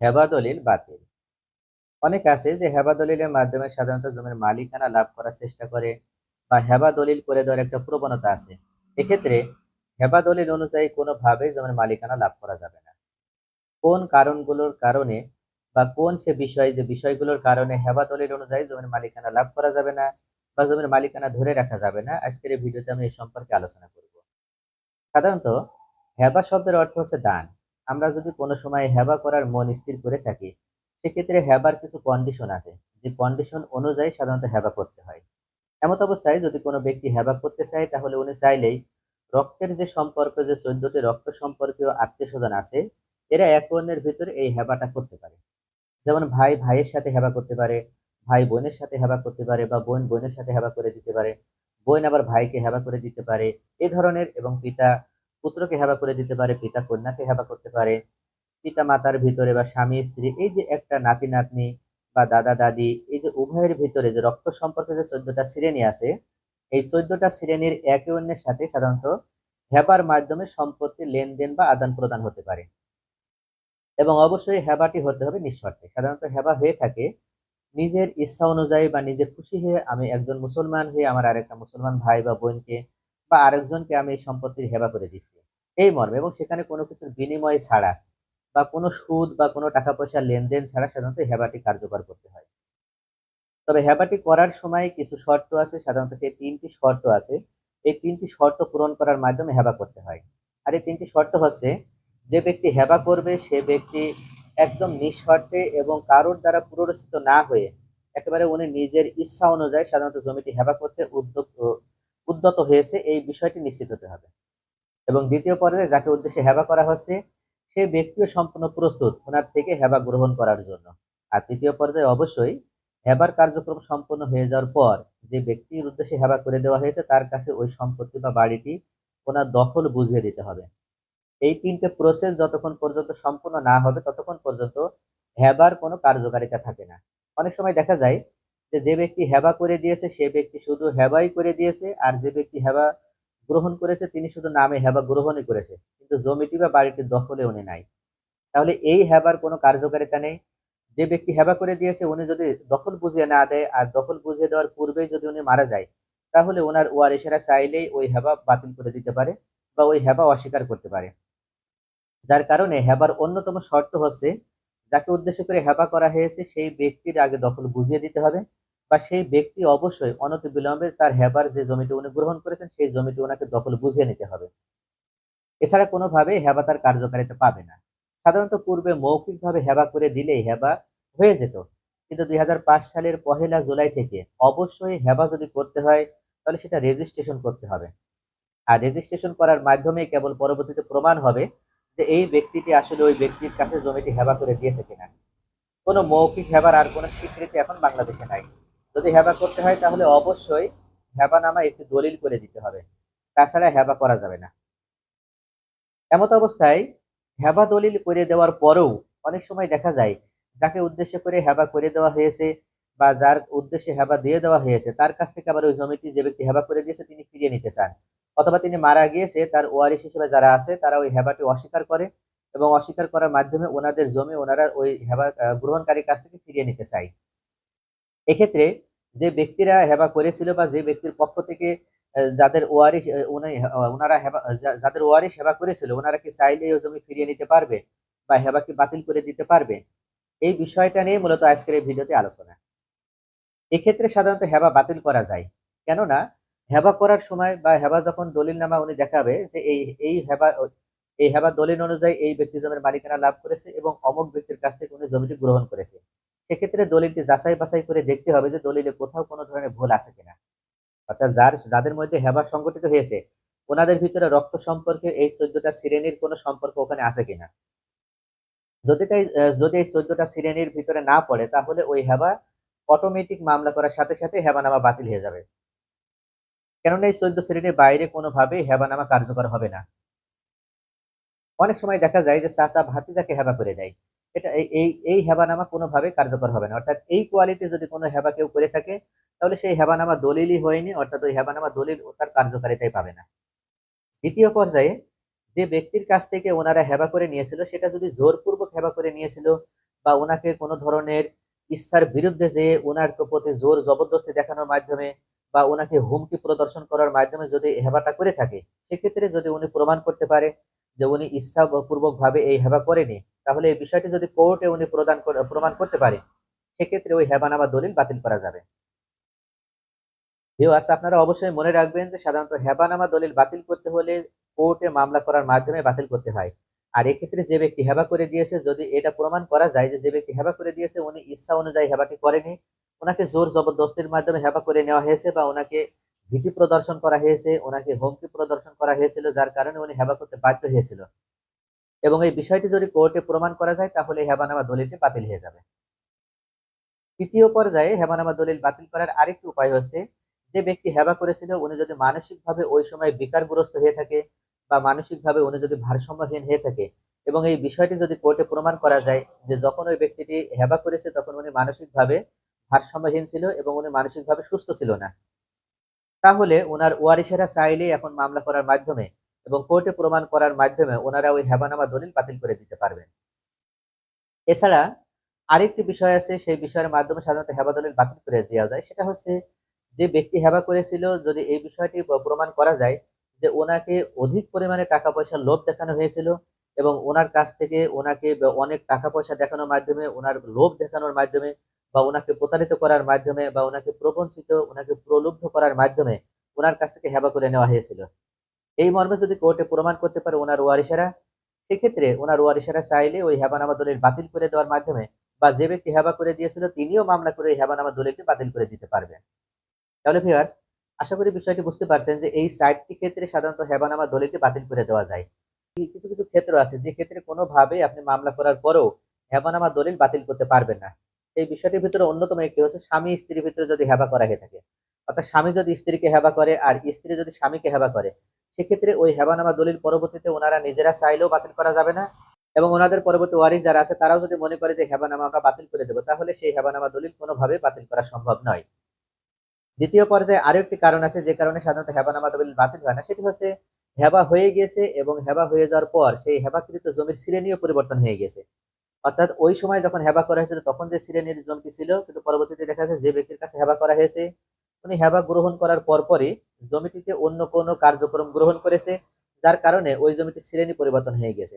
হেবা দলিল বাতিল। অনেক আছে যে হেবা দলিলের মাধ্যমে সাধারণত জমির মালিকানা লাভ করার চেষ্টা করে বা হেবা দলিল করে দেওয়ার একটা প্রবণতা আছে। এক্ষেত্রে হেবা দলিল অনুযায়ী কোনোভাবেই জমির মালিকানা লাভ করা যাবে না। কোন কারণগুলোর কারণে বা কোন সে বিষয় যে বিষয়গুলোর কারণে হেবা দলিল অনুযায়ী জমির মালিকানা লাভ করা যাবে না বা জমির মালিকানা ধরে রাখা যাবে না, আজকের এই ভিডিওতে আমি এই সম্পর্কে আলোচনা করব। সাধারণত হেবা শব্দের অর্থ হচ্ছে দান। আমরা যদি কোনো সময় হেবা করার মন স্থির করে থাকি, সেক্ষেত্রে হেবার কিছু কন্ডিশন আছে, যে কন্ডিশন অনুযায়ী সাধারণত হেবা করতে হয়। এমত অবস্থায় যদি কোনো ব্যক্তি হেবা করতে চায়, তাহলে উনি চাইলেই রক্তের যে সম্পর্ক, যে চোদ্দটি রক্ত সম্পর্কীয় আত্মীয় স্বজন আছে, এরা এক অন্যের ভিতরে এই হেবাটা করতে পারে। যেমন ভাই ভাইয়ের সাথে হেবা করতে পারে, ভাই বোনের সাথে হেবা করতে পারে বা বোন বোনের সাথে হেবা করে দিতে পারে, বোন আবার ভাইকে হেবা করে দিতে পারে, এ ধরনের এবং পিতা পুত্রকে হেবা করে দিতে পারে, পিতা কন্যাকে হেবা করতে পারে, পিতা মাতার ভিতরে বা স্বামী, স্ত্রী, এই যে একটা নাতি, নাতনি বা দাদা, দাদি, এই যে উভয়ের ভিতরে যে রক্ত সম্পর্কে যে চোদ্দটা শ্রেণি আছে, এই চোদ্দটা শ্রেণির একে অন্যের সাথে সাধারণত হেবার মাধ্যমে সম্পত্তি, লেনদেন বা আদান প্রদান হতে পারে। এবং অবশ্যই হেবাটি হতে হবে নিঃস্বার্থে সাধারণত হেবা হয়ে থাকে, নিজের ইচ্ছা অনুযায়ী বা নিজের খুশি হয়ে আমি একজন মুসলমান হয়ে আমার আরেকটা মুসলমান ভাই বা বোনকে বা আরেকজনকে আমি এই সম্পত্তির হেবা করে দিচ্ছি এই মর্মে এবং সেখানে কোনো কিছুর বিনিময় ছাড়া বা কোনো সুদ বা কোনো টাকা পয়সা লেনদেন ছাড়া সাধারণত হেবাটি কার্যকর করতে হয়। তবে হেবাটি করার সময় কিছু শর্ত আছে, সাধারণত সেই তিনটি শর্ত আছে। এই তিনটি শর্ত পূরণ করার মাধ্যমে হেবা করতে হয়। আর এই তিনটি শর্ত হচ্ছে, যে ব্যক্তি হেবা করবে, সে ব্যক্তি একদম নিঃশর্তে এবং কারোর দ্বারা পুরস্কৃত না হয়ে, একেবারে উনি নিজের ইচ্ছা অনুযায়ী সাধারণত জমিটি হেবা করতে উদ্যোগ উদ্যত হয়েছে, এই বিষয়টি নিশ্চিত হতে হবে। এবং দ্বিতীয় পর্যায়ে যাকে উদ্দেশ্যে হেবা করা হচ্ছে, সে ব্যক্তিও সম্পূর্ণ প্রস্তুত ওনার থেকে হেবা গ্রহণ করার জন্য। আর তৃতীয় পর্যায়ে অবশ্যই হেবার কার্যক্রম সম্পন্ন হয়ে যাওয়ার পর যে ব্যক্তির উদ্দেশ্যে হেবা করে দেওয়া হয়েছে, তার কাছে ওই সম্পত্তি বা বাড়িটি ওনার দখল বুঝিয়ে দিতে হবে। এই তিনটে প্রসেস যতক্ষণ পর্যন্ত সম্পূর্ণ না হবে, ততক্ষণ পর্যন্ত হেবার কোনো কার্যকারিতা থাকে না। অনেক সময় দেখা যায় যে যে ব্যক্তি হেবা করে দিয়েছে, সে ব্যক্তি শুধু হেবাই করে দিয়েছে, আর যে ব্যক্তি হেবা গ্রহণ করেছে, তিনি শুধু নামে হেবা গ্রহণই করেছে। কিন্তু জমিটি বা বাড়িটির দখলে উনি নাই। তাহলে এই হেবার কোনো কার্যকারিতা নেই। যে ব্যক্তি হেবা করে দিয়েছে, উনি যদি দখল বুঝিয়ে না দেয়, আর দখল বুঝিয়ে দেওয়ার পূর্বেই যদি উনি মারা যায়, তাহলে ওনার ওয়ারিসেরা চাইলেই ওই হেবা বাতিল করে দিতে পারে বা ওই হেবা অস্বীকার করতে পারে। যার কারণে হেবার অন্যতম শর্ত হচ্ছে, যাকে উদ্দেশ্য করে হেবা করা হয়েছে, সেই ব্যক্তির আগে দখল বুঝিয়ে দিতে হবে। বা সেই ব্যক্তি অবশ্যই অনতি বিলম্বে তার হেবার যে জমিটি উনি গ্রহণ করেছেন, সেই জমিটি ওনাকে দখল বুঝিয়ে নিতে হবে। এছাড়া কোনোভাবে হেবা তার কার্যকারিতা পাবে না। সাধারণত পূর্বে মৌখিকভাবে হেবা করে দিলেই হেবা হয়ে যেত। কিন্তু দুই সালের পহেলা জুলাই থেকে অবশ্যই হেবা যদি করতে হয়, তাহলে সেটা রেজিস্ট্রেশন করতে হবে। আর রেজিস্ট্রেশন করার মাধ্যমে কেবল পরবর্তীতে প্রমাণ হবে যে এই ব্যক্তিটি আসলে ওই ব্যক্তির কাছে জমিটি হেবা করে দিয়েছে কিনা। কোনো মৌখিক হেবার আর কোনো স্বীকৃতি এখন বাংলাদেশে নাই। যদি হেবা করতে হয়, তাহলে অবশ্যই হেবা নামা একটি দলিল করে দিতে হবে। তাছাড়া হেবা করা যাবে না। এমত অবস্থায় হেবা দলিল করে দেওয়ার পরেও অনেক সময় দেখা যায়, যাকে উদ্দেশ্য করে হেবা করে দেওয়া হয়েছে বা যার উদ্দেশ্যে হেবা দিয়ে দেওয়া হয়েছে, তার কাছ থেকে আবার ওই জমিটি যে ব্যক্তি হেবা করে দিয়েছে, তিনি ফিরিয়ে নিতে চান। অথবা তিনি মারা গিয়েছে, তার ওয়ারিশ হিসেবে যারা আছে, তারা ওই হেবাটি অস্বীকার করে এবং অস্বীকার করার মাধ্যমে ওনাদের জমি, ওনারা ওই হেবা গ্রহণকারীর কাছ থেকে ফিরিয়ে নিতে চায়। এক্ষেত্রে যে ব্যক্তিরা হেবা করেছিল বা যে ব্যক্তির পক্ষ থেকে যাদের ওয়ারিশ ওনারা হেবা যাদের ওয়ারিশ হেবা করেছিল ওনারা কি চাইলে ওই জমি ফিরিয়ে নিতে পারবে? বা হেবা কি বাতিল করে দিতে পারবে? এই বিষয়টা নিয়ে মূলত আজকের এই ভিডিওতে আলোচনা। এক্ষেত্রে সাধারণত হেবা বাতিল করা যায়। কেননা, হেবা করার সময় বা হেবা যখন দলিল নামা উনি দেখাবে যে এই এই হেবা এই হেবা দলিল অনুযায়ী এই ব্যক্তি জমির মালিকানা লাভ করেছে এবং অমুক ব্যক্তির কাছ থেকে উনি জমিটি গ্রহণ করেছে। সেক্ষেত্রে দলিলটি যাচাই বাছাই করে দেখতে হবে যে দলিলে কোথাও কোনো ধরনের ভুল আছে কিনা। অর্থাৎ যার, যাদের মধ্যে হেবা সংগঠিত হয়েছে, ওনাদের ভিতরে রক্ত সম্পর্কে এই চোদ্দটা শ্রেণির কোনো সম্পর্ক ওখানে আছে কিনা। যদি তাই যদি এই চোদ্দটা শ্রেণির ভিতরে না পড়ে, তাহলে ওই হেবা অটোমেটিক মামলা করার সাথে সাথে হেবানামা বাতিল হয়ে যাবে। কেননা এই চোদ্দ শ্রেণির বাইরে কোনোভাবেই হেবানামা কার্যকর হবে না। অনেক সময় দেখা যায় যে চাচা ভাতিজাকে হেবা করে দেয়। এটা এই এই হেবানামা কোনোভাবে কার্যকর হবে না। অর্থাৎ এই কোয়ালিটি যদি কোনো হেবা কেউ করে থাকে, তাহলে সেই হেবানামা দলিলই হয়নি, অর্থাৎ ওই হেবানামা দলিল তার কার্যকারিতাই পাবে না। দ্বিতীয় পর্যায়ে যে ব্যক্তির কাছ থেকে ওনারা হেবা করে নিয়েছিল, সেটা যদি জোরপূর্বক হেবা করে নিয়েছিল বা ওনাকে কোনো ধরনের ইচ্ছার বিরুদ্ধে যে ওনার প্রতি জোর জবরদস্তি দেখানোর মাধ্যমে বা ওনাকে হুমকি প্রদর্শন করার মাধ্যমে যদি হেবাটা করে থাকে, সেক্ষেত্রে যদি উনি প্রমাণ করতে পারে যে উনি ইচ্ছাপূর্বক ভাবে এই হেবা করেনি তাহলে এই বিষয়টি যদি কোর্টে উনি প্রদান প্রমাণ করতে পারে, সেক্ষেত্রে ওই হেবানামা দলিল বাতিল করা যাবে। ভিউয়ার্স আপনারা অবশ্যই মনে রাখবেন যে সাধারণত হেবানামা দলিল বাতিল করতে হলে কোর্টে মামলা করার মাধ্যমে বাতিল করতে হয়। আর এক্ষেত্রে যে ব্যক্তি হেবা করে দিয়েছে, যদি এটা প্রমাণ করা যায় যে যে ব্যক্তি হেবা করে দিয়েছে, উনি ইচ্ছা অনুযায়ী হেবাটি করেনি ওনাকে জোর জবরদস্তির মাধ্যমে হেবা করে নেওয়া হয়েছে বা ওনাকে ভীতি প্রদর্শন করা হয়েছে ওনাকে হুমকি প্রদর্শন করা হয়েছিল, যার কারণে উনি হেবা করতে বাধ্য হয়েছিল। এবং এই বিষয়টি যদি কোর্টে প্রমাণ করা যায়, তাহলে হেবানামা দলিলটি বাতিল হয়ে যাবে। তৃতীয় পর্যায়ে হেবানামা দলিল বাতিল করার আরেকটি উপায় হচ্ছে, যে ব্যক্তি হেবা করেছিল, উনি যদি মানসিকভাবে ওই সময় বিকারগ্রস্ত হয়ে থাকে বা মানসিকভাবে উনি যদি ভারসাম্যহীন হয়ে থাকে এবং এই বিষয়টি যদি কোর্টে প্রমাণ করা যায় যে যখন ওই ব্যক্তিটি হেবা করেছে, তখন উনি মানসিকভাবে ভারসাম্যহীন ছিল এবং উনি মানসিকভাবে সুস্থ ছিল না। তাহলে ওনার ওয়ারিসেরা চাইলে এখন মামলা করার মাধ্যমে এবং কোর্টে প্রমাণ করার মাধ্যমে ওনারা ওই হেবানামা দলিল বাতিল করে দিতে পারবেন। এছাড়া আরেকটি বিষয় আছে, সেই বিষয়ের মাধ্যমে সাধারণত হেবা দলিল বাতিল করে দেওয়া যায়। সেটা হচ্ছে যে ব্যক্তি হেবা করেছিল, যদি এই বিষয়টি প্রমাণ করা যায় যে ওনাকে অধিক পরিমাণে টাকা পয়সার লোভ দেখানো হয়েছিল এবং ওনার কাছ থেকে ওনাকে অনেক টাকা পয়সা দেখানোর মাধ্যমে, ওনার লোভ দেখানোর মাধ্যমে বা ওনাকে প্রতারিত করার মাধ্যমে বা ওনাকে প্রবঞ্চিত, ওনাকে প্রলুব্ধ করার মাধ্যমে ওনার কাছ থেকে হেবা করে নেওয়া হয়েছিল। এই মর্মে যদি কোর্টে প্রমাণ করতে পারে ওনার ওয়ারিসেরা সেক্ষেত্রে ওনার ওয়ারিসেরা চাইলে ওই হেবানামা দলিল বাতিল করে দেওয়ার মাধ্যমে বা যে ব্যক্তি হেবা করে দিয়েছিল তিনিও মামলা করে হেবানামা দলিলটি বাতিল করে দিতে পারবেন তাহলে ভিউয়ার্স আশা করি বিষয়টি বুঝতে পারছেন যে এই সাইটটি ক্ষেত্রে সাধারণত হেবানামা দলিলটি বাতিল করে দেওয়া যায়। কিছু কিছু ক্ষেত্র আছে যে ক্ষেত্রে কোনোভাবে আপনি মামলা করার পরেও হেবানামা দলিল বাতিল করতে পারবেন না। এই বিষয়টির ভিতরে অন্যতম একটি হচ্ছে স্বামী স্ত্রীর ভিতরে যদি হেবা করা হয়ে থাকে। অর্থাৎ স্বামী যদি স্ত্রীকে হেবা করে আর স্ত্রী যদি স্বামীকে হেবা করে সেক্ষেত্রে ওই হেবানামা দলিল পরবর্তীতে ওনারা নিজেরা চাইলেও বাতিল করা যাবে না এবং ওনাদের পরবর্তী ওয়ারিস যারা আছে, তারাও যদি মনে করে যে হেবানামা আমরা বাতিল করে দেবো, তাহলে সেই হেবানামা দলিল কোনোভাবে বাতিল করা সম্ভব নয়। দ্বিতীয় পর্যায়ে আরও একটি কারণ আছে, যে কারণে সাধারণত হেবানামা দলিল বাতিল হয় না। সেটি হচ্ছে হেবা হয়ে গিয়েছে এবং হেবা হয়ে যাওয়ার পর সেই হেবাকৃত জমির শ্রেণীও পরিবর্তন হয়ে গেছে অর্থাৎ ওই সময় যখন হেবা করা হয়েছিল, তখন যে শ্রেণির জমিটি ছিল, কিন্তু পরবর্তীতে দেখা যাচ্ছে যে ব্যক্তির কাছে হেবা করা হয়েছে, উনি হেবা গ্রহণ করার পরপরই জমিটিতে অন্য কোনো কার্যক্রম গ্রহণ করেছে, যার কারণে ওই জমিটির শ্রেণি পরিবর্তন হয়ে গেছে।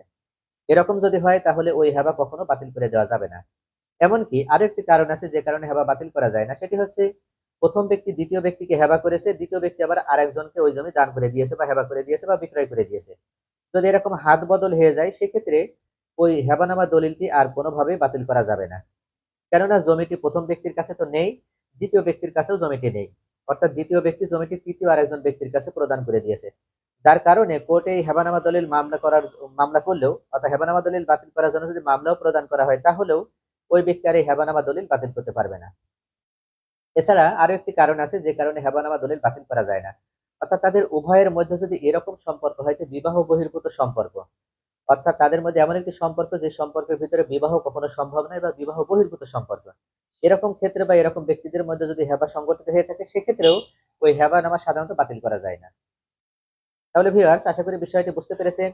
এরকম যদি হয়, তাহলে ওই হেবা কখনো বাতিল করে দেওয়া যাবে না। এমনকি আরও একটি কারণ আছে, যে কারণে হেবা বাতিল করা যায় না। সেটি হচ্ছে, প্রথম ব্যক্তি দ্বিতীয় ব্যক্তিকে হেবা করেছে, দ্বিতীয় ব্যক্তি আবার আরেকজনকে ওই জমি দান করে দিয়েছে বা হেবা করে দিয়েছে বা বিক্রয় করে দিয়েছে। যদি এরকম হাত বদল হয়ে যায়, সেক্ষেত্রে ওই হেবানামা দলিলটি আর কোনোভাবেই বাতিল করা যাবে না। কেননা জমিটি প্রথম ব্যক্তির কাছে তো নেই, দ্বিতীয় ব্যক্তির কাছেও জমিটি নেই। অর্থাৎ দ্বিতীয় ব্যক্তি জমিটি তৃতীয় আরেকজন ব্যক্তির কাছে প্রদান করে দিয়েছে। যার কারণে কোর্টে এই হেবানামা দলিল মামলা করার, মামলা করলেও, অর্থাৎ হেবানামা দলিল বাতিল করার জন্য যদি মামলাও প্রদান করা হয়, তাহলেও ওই ব্যক্তি আর এই হেবানামা দলিল বাতিল করতে পারবে না। এছাড়া আরও একটি কারণ আছে যে কারণে হেবানামা দলিল বাতিল করা যায় না। অর্থাৎ তাদের উভয়ের মধ্যে যদি এরকম সম্পর্ক হয় যে বিবাহ বহির্ভূত সম্পর্ক অর্থাৎ তাদের মধ্যে এমন একটি সম্পর্ক যে সম্পর্কের ভিতরে বিবাহ কখনো সম্ভব নয় বা বিবাহ বহির্ভূত সম্পর্ক। এরকম ক্ষেত্রে বা এরকম ব্যক্তিদের মধ্যে যদি হেবা সংগঠিত হয়ে থাকে, সেক্ষেত্রেও ওই হেবা নামা সাধারণত বাতিল করা যায় না। তাহলে ভিউয়ার্স আশা করি বিষয়টি বুঝতে পেরেছেন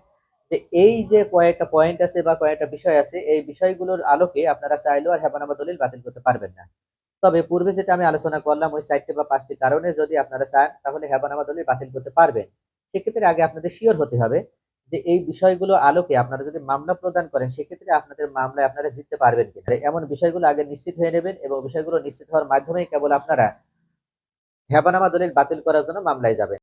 যে এই যে কয়েকটা পয়েন্ট আছে বা কয়েকটা বিষয় আছে, এই বিষয়গুলোর আলোকে আপনারা চাইলেও আর হেবানামা দলিল বাতিল করতে পারবেন না। তবে পূর্বে যেটা আমি আলোচনা করলাম, ওই সাইটটি বা পাঁচটি কারণে যদি আপনারা চান, তাহলে হেবানামা দলিল বাতিল করতে পারবেন। সেক্ষেত্রে আগে আপনাদের শিওর হতে হবে যে এই বিষয়গুলো আলোকে আপনারা যদি মামলা প্রদান করেন, সেক্ষেত্রে আপনাদের মামলায় আপনারা জিততে পারবেন কিনা। এমন বিষয়গুলো আগে নিশ্চিত হয়ে নেবেন এবং বিষয়গুলো নিশ্চিত হওয়ার মাধ্যমেই কেবল আপনারা হেবানামা দলিল বাতিল করার জন্য মামলায় যাবেন।